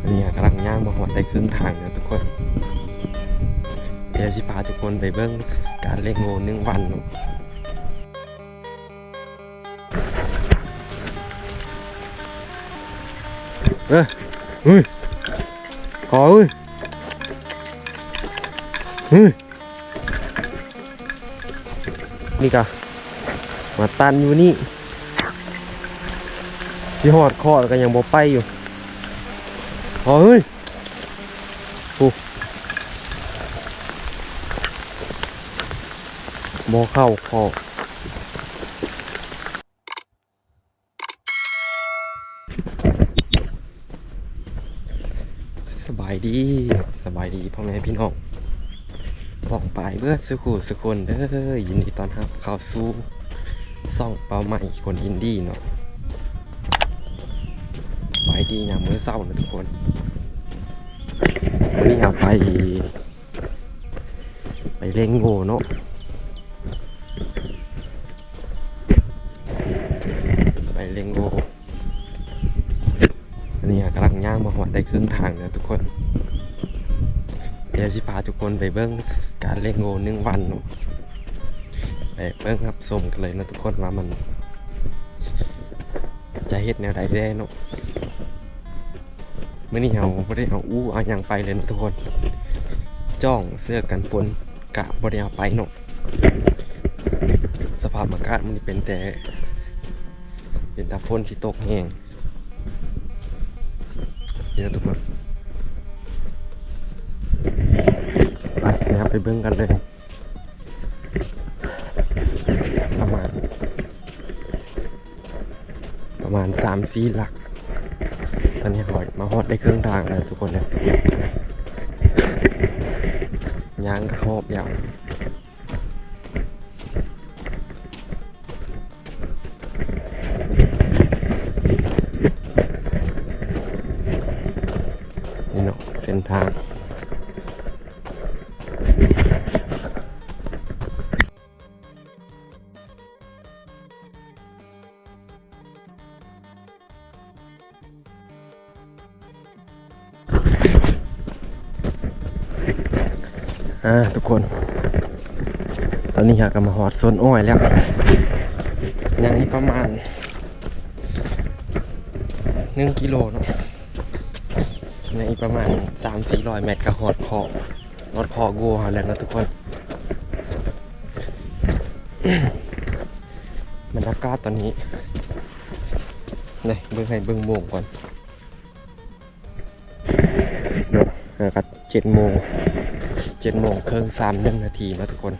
อันนี้กำลังย่างมาหอดได้ครึ่งทางแล้วทุกคนเดี๋ยวสิพาทุกคนไปเบิ้งการเล่นโง่หนึ่งวันเออเฮ้ยขอเฮ้ยเฮ้ยนี่กะมาตันอยู่นี่ที่หอดคอก็ยังบ่ไปอยู่ ขอเฮ้ยโมเข้าคอสบายดีสบายดีพ่อแม่พี่น้องป้องปเบิดสุขุสุคนเด้อยินดีตอนรับเข้าสู่ซ่องเป้าใหม่คนอินดี้เนาะ สบายดียามมื้อเศร้านะทุกคนวันนี้เอาไป ไปเล่งโง่เนาะไปเล่งโกอันนี้กำลังย่างมาหอดได้ครึ่งทางแล้วทุกคน เดี๋ยวสิพาทุกคนไปเบิ้งการเล่งโกหนึ่งวันเนาะไปเบิ้งครับชมกันเลยนะทุกคนว่ามันจะเฮ็ดแนวใดได้เนาะ มื่อนี้เราไม่ได้เอาอู้เอายังไปเลยนะทุกคน จ้องเสื้อกันฝนกะบ่ได้เอาไปเนาะสภาพอากาศมันเป็นแต่ เป็นตาฝนที่ตกแห้งเดี๋ยวทุกคนไปนะครับไปเบิ่งกันเลยประมาณ ประมาณสามสี่หลัก ตอนนี้หอยมาฮอดได้เครื่องทางเลยทุกคนเนี่ยยางกระหอบยาว อ่าทุกคน ตอนนี้อยากกมาหอดโซนอ้อยแล้ว ยังอีกประมาณหนึ่งกิโลเนาะในอีกประมาณสามสี่ร้อยเมตรก็หอดคอหอดคอกัวแล้วนะทุกคนบรรยากาศตอนนี้เลยเบิ่งให้เบิ่งโมงก่อนเนาะอากาศเจ็ดโมง เจ็ดโมงครึ่งสามหนึ่งนาทีนะทุกคน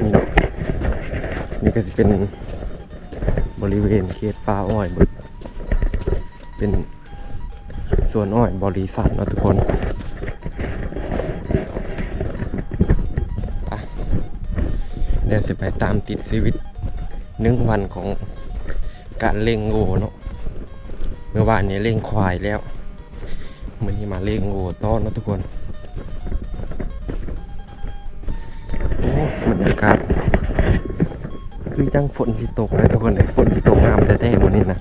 นี่เนาะนี่ก็จะเป็นบริเวณเขตป่าอ้อยเบิดเป็นสวนอ้อยบริษัทนะทุกคนเดี๋ยวจะไปตามติดชีวิตหนึ่งวันของการเล่งโง่เนาะเมื่อวานนี้เล่งควายแล้ว มันนี่มาเล่งโง่ต้อนนะทุกคน โอ้บรรยากาศคือจังฝนสิตกนะทุกคนเลยฝนสิตกงามแต่แท้ๆวันนี้นะ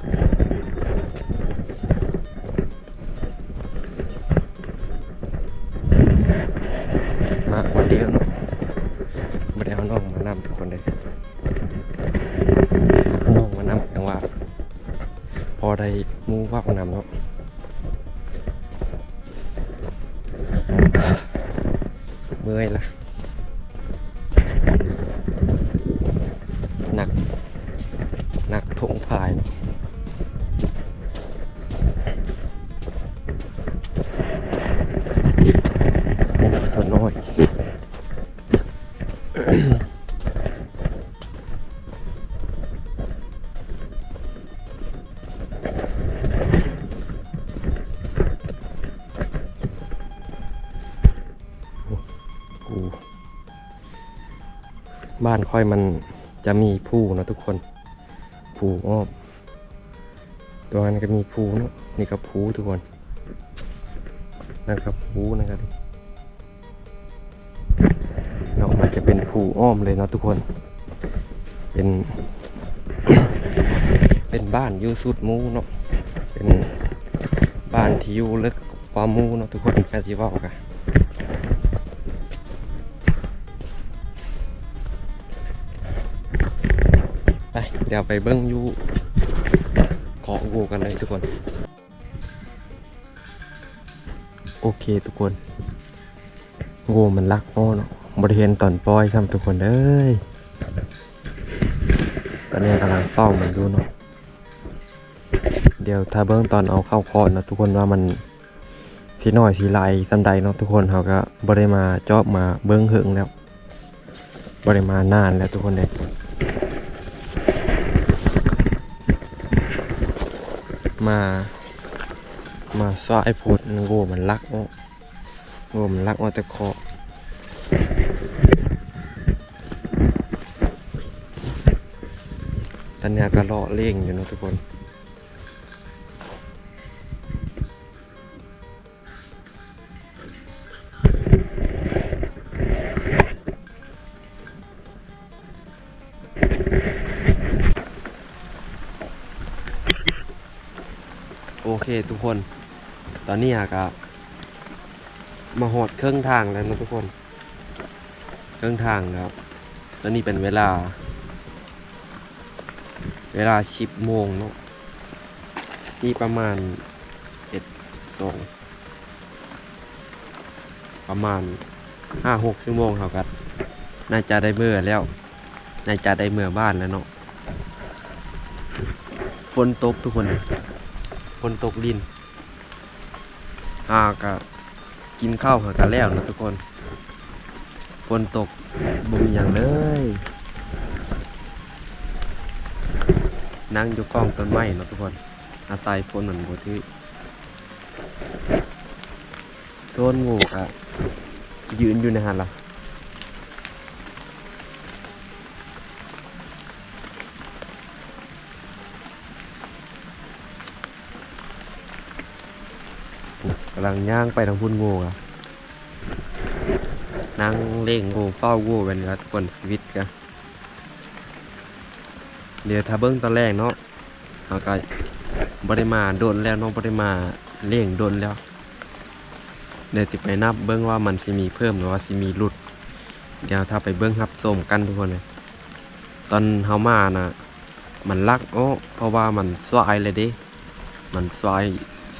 บ้านค่อยมันจะมีผู้นะทุกคนผู้อ้อมตัวนั้นก็มีผู้นะนี่ก็ผู้ทุกคนนั่นก็ผู้นะครับเรามันจะเป็นผู้อ้อมเลยนะทุกคน เป็น เป็นบ้านอยู่สุดมูเนาะเป็นบ้านที่อยู่ลึกกว่ามูเนาะทุกคนแค่ที่ว่ากัน เดี๋ยวไปเบิ้งยูเกาะงูกันเลยทุกคน โอเคทุกคนงูมันรักอ้อเนาะบริเวณตอนปล่อยครับทุกคนเอ้ยตอนนี้กำลังเฝ้ามันอยู่เนาะเดี๋ยวถ้าเบิ้องตอนเอาเข้าคอนเนาะทุกคนว่ามันสีน้อยสีลายสันใดเนาะทุกคนเขาก็บริมาเจอบมาเบิ้องหึงแล้วบริมานานแล้วทุกคนเลย มา มาซ้ายพูดโง่มันลักเนาะโง่มันลักมาแต่คอตอนนี้ก็เลาะเล่งอยู่นะทุกคน ทุกคน ตอนนี้อะก็มาหอดเครื่องทางแล้วนะทุกคน เครื่องทางครับ ตอนนี้เป็นเวลา เวลาสิบโมงเนาะนี่ประมาณเอ็ดสองประมาณห้าหกชั่วโมงเท่ากันน่าจะได้เมื่อแล้วน่าจะได้เมื่อบ้านแล้วเนาะฝนตกทุกคน ฝนตกลินหากะกินข้าวหากะแล้วนะทุกคนฝนตกบุมอย่างเลยนั่งอยู่กล้องต้นไม้นะทุกคน อาศัยฝนเหมือนบที่โซนงูกะยืนอยู่ในหันละกำลังย่างไปทางพุ่นงูอะนั่งเล่งงูเฝ้างูเป็นรับทุกคนชีวิตกันเดี๋ยวถ้าเบิ้งตอนแรกเนาะเราก็บริมาโดนแล้วน้องบริมาเล่งโดนแล้ว เดี๋ยวสิไปนับเบิ้งว่ามันสิมีเพิ่มหรือว่าสิมีหลุด เดี๋ยวถ้าไปเบิ้งรับส้มกันทุกคนเลยตอนเฮามานะมันลักโอ้เพราะว่ามันสวายเลยดิมันสวาย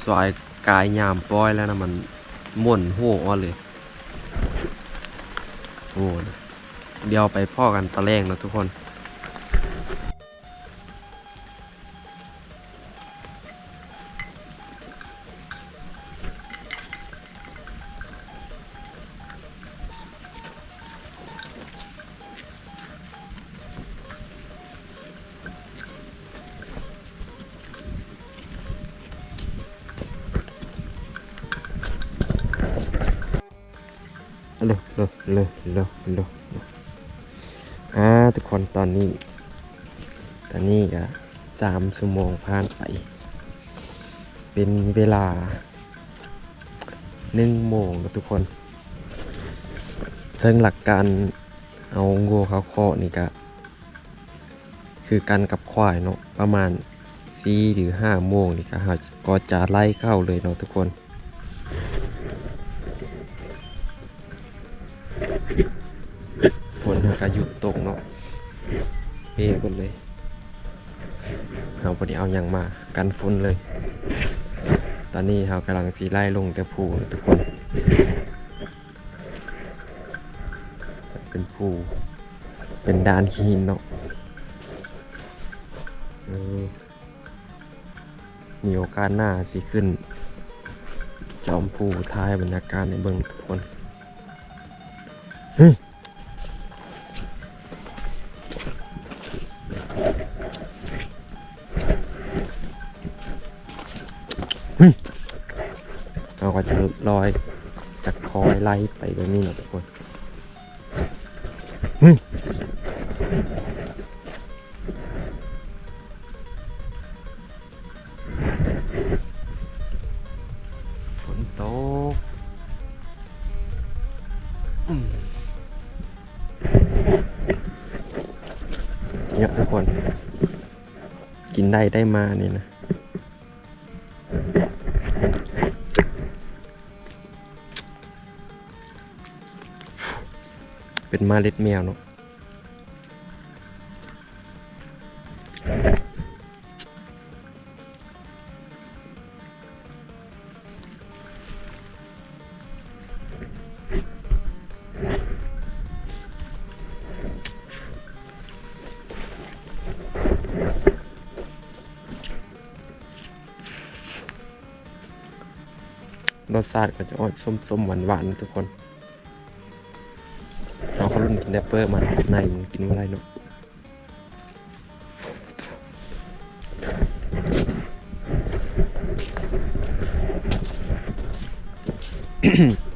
สวาย กายยามปล่อยแล้วนะมันม่วนหัวอ้อเลยโอ้เดี๋ยวไปพ่อกันตะแรงนะทุกคน เร็วเร็วเร็วเร็วเร็วอ่าทุกคนตอนนี้ ตอนนี้ก็สามชั่วโมงผ่านไป เป็นเวลาหนึ่งโมงแล้วทุกคน ซึ่งหลักการเอางูเขาเคาะนี่ก็คือกันกับควายเนาะประมาณสี่หรือห้าโมงนี่ก็ก็จะไล่เข้าเลยเนาะทุกคน ฝนก็หยุดตกเนาะเฮ้กันเลยเราพอดีเอาอย่างมากันฝนเลย ตอนนี้เรากำลังสีไล่ลงแต่ภูทุกคน เป็นภูเป็นดานหินเนาะมีโอกาสหน้าสิขึ้นจอมภูท้ายบรรยากาศในเบื้องทุกคน เราก็จะลอยจากคอยไล่ไปแบบนี้นะทุกคน ได้ได้มานี่นะเป็นมาเล็ดแมวเนาะ ชาติก็จะออกส้มๆหวานๆนทุกคนเอาเขารุ่นแรปเปอร์มาในมันกินอะไรเนาะล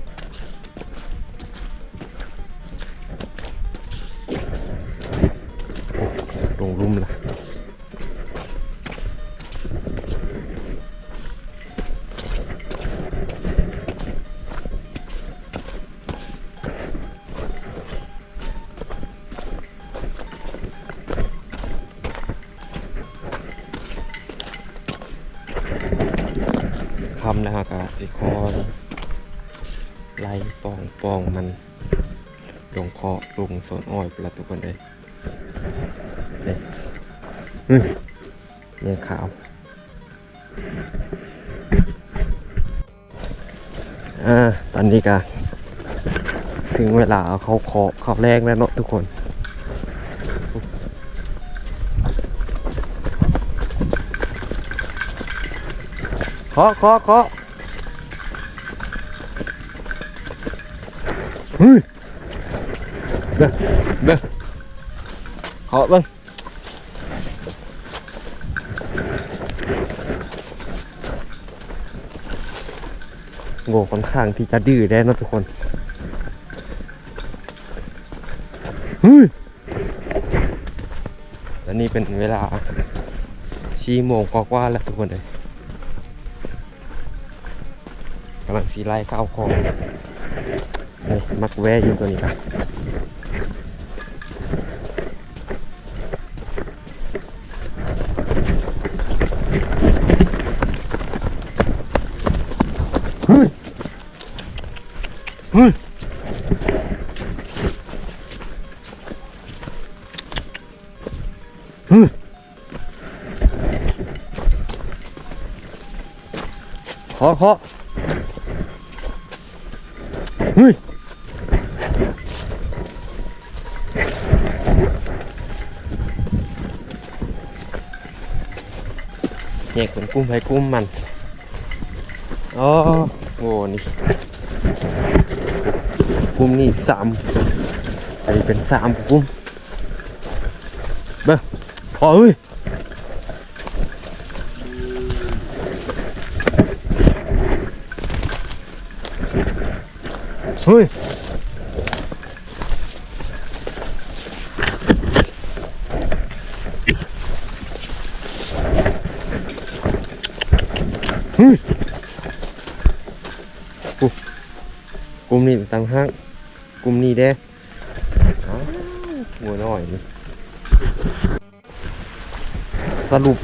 คำแล้วก็สิคอยไล่ปองปองมันลงคอลงโซนอ้อยประทุกคนเลยนี่อืมเนี่ยขาว อ่า ตอนนี้ก็ถึงเวลาเอาเขาขอเขาแรกแล้วเนาะทุกคน เคาะเคาะเคาะเฮ้ยเด้อเด้อเคาะเบ้งโง่ค่อนข้างที่จะดื้อได้นะทุกคนเฮ้ยตอนนี้เป็นเวลาชี้โมงกว่าแล้วทุกคนเลย กำลังสีไล่ข้าวของนี่มักแวอยู่ตัวนี้ครับเฮ้ยเฮ้ยเฮ้ยขอขอ เฮ้ยแยกเป็นกลุ่มให้กลุ่มมันอ๋อโอ้นี่กลุ่มนี่สามอันนี้เป็นสามกลุ่มเบ้อพอเฮ้ย เฮ้ยเฮ้ยกูกลุ่มนี้ต่างหากกลุ่มนี้เด้อ้าวหัวน้อยสรุป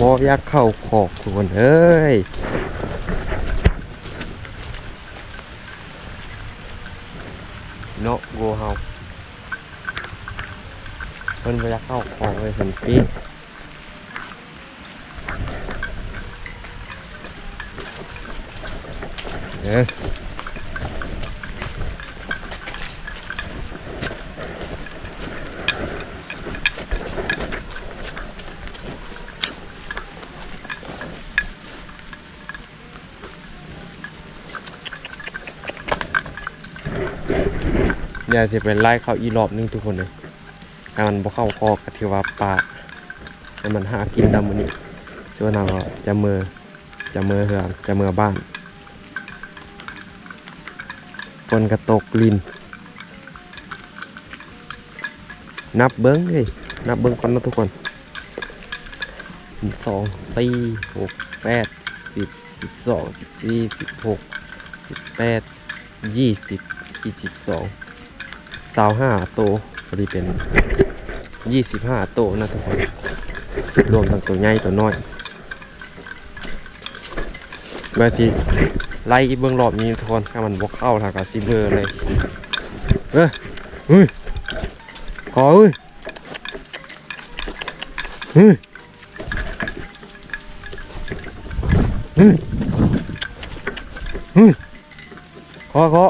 บออยากเข้าขอกทุกคนเอ้ย เนาะโกเฮาเพิ่นไปยากเข้าของเลยเพิ่นปีเด้อ เดี๋ยวสิไปไล่เขาอีรอบนึงทุกคนเลยการมันบ่เข้าคอกก็ถือว่าปลาให้มันหากินดำมื้อนี้ส่วยนเราจะมือจะมือเหือนจะมือบ้านฝนกระตกลิน นับเบิ้งเลยนับเบิ้งก่อนนะทุกคนสองสี่หกแปดสิบสิบสองสิบสี่สิบหกสิบแปดยี่สิบยี่สิบสอง สาวห้าโตวพอดีเป็นยี่สิบห้าโตนะทุกคนรวมทั้งตัวใหญ่ตัวน้อยเมื่อที่ไล่เบื้องรอบนี้ทุกคนถ้ามันบกเข้าทางกับซีเบอร์เลยเออเฮ้ยขอเฮ้ยเฮ้ยเฮ้ยเฮ้ยขอขอ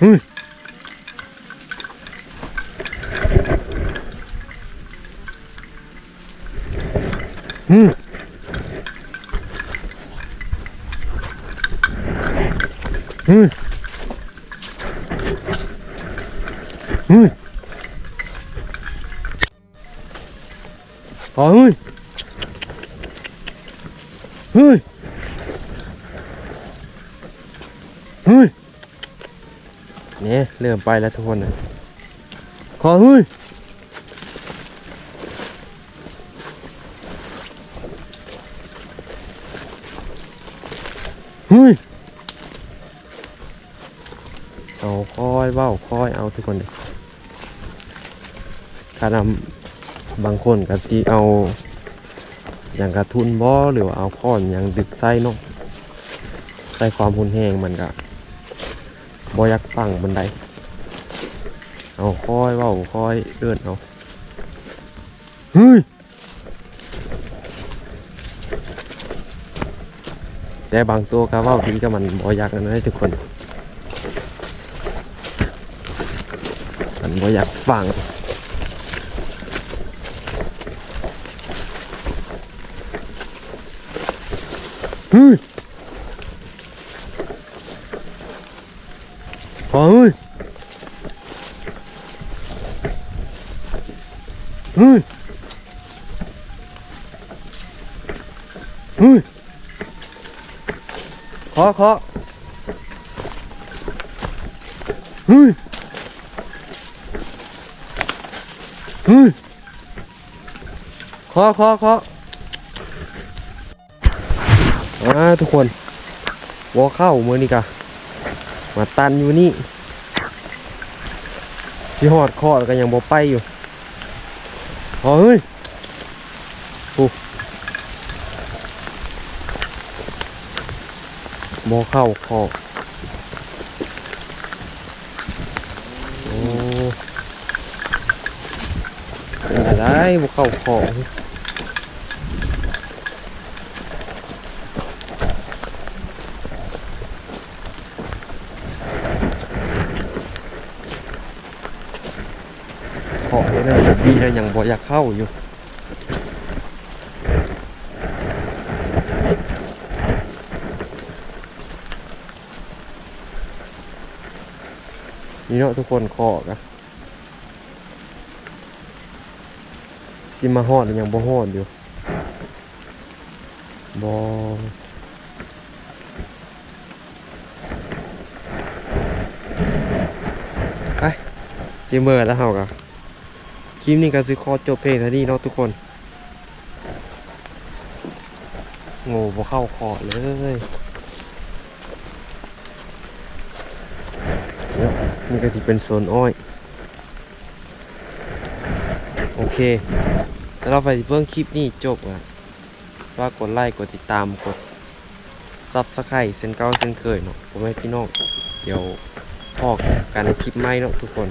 เฮ้ย เฮ้ยเฮ้ยเฮ้ยขอเฮ้ยเฮ้ยเฮ้ยเนี่ยเริ่มไปแล้วทุกคนนะขอเฮ้ย เฮ้ยเอาค่อยเว้าค่อยเอาทุกคนเลยถ้านำบางคนก็ที่เอา อย่างกระทุนบ่หรือว่าเอาค้อนอย่างดึกไส้เนาะใส่ความหุนแหงมันก็บอยักฟังบันไดเอาค่อยเว้าค่อยเอื้อนเอาเฮ้ย แต่บางตัวก็ว่าทีก็มันบ่อยากนะทุกคน มันบ่อยากฟังเฮ้ยขอเฮ้ย ขอขอเฮ้ยเฮ้ยขอขอขออ่าทุกคนวอเข้ามือนี่กะมาตันอยู่นี่ที่หอดคอก็ยังบ่ไปอยู่ขอเฮ้ยโอ้ บ่เข้าคอโอ้เป็นอะไรบ่เข้าคอขอเลยนะดีนะยังบ่อยากเข้าอยู่ นี่เนาะทุกคนคอกะที่มาฮอดยังบ่ฮอดอยู่บ่ไปจิเมอร์แล้วเฮากะคลิปนี้ก็สิขอจบเพลงเท่านี้เนาะทุกคนโง่บ่เข้าคอเลย เนี่ยนี่ก็จะเป็นโซนอ้อย โอเค แล้วเราไปเบื้องคลิปนี้จบอะฝากกดไลค์กดติดตามกดซับสไครต์เซนเก้าเซนเคยเนาะผมให้พี่น้อง เดี๋ยวพอกกันคลิปใหม่เนาะทุกคน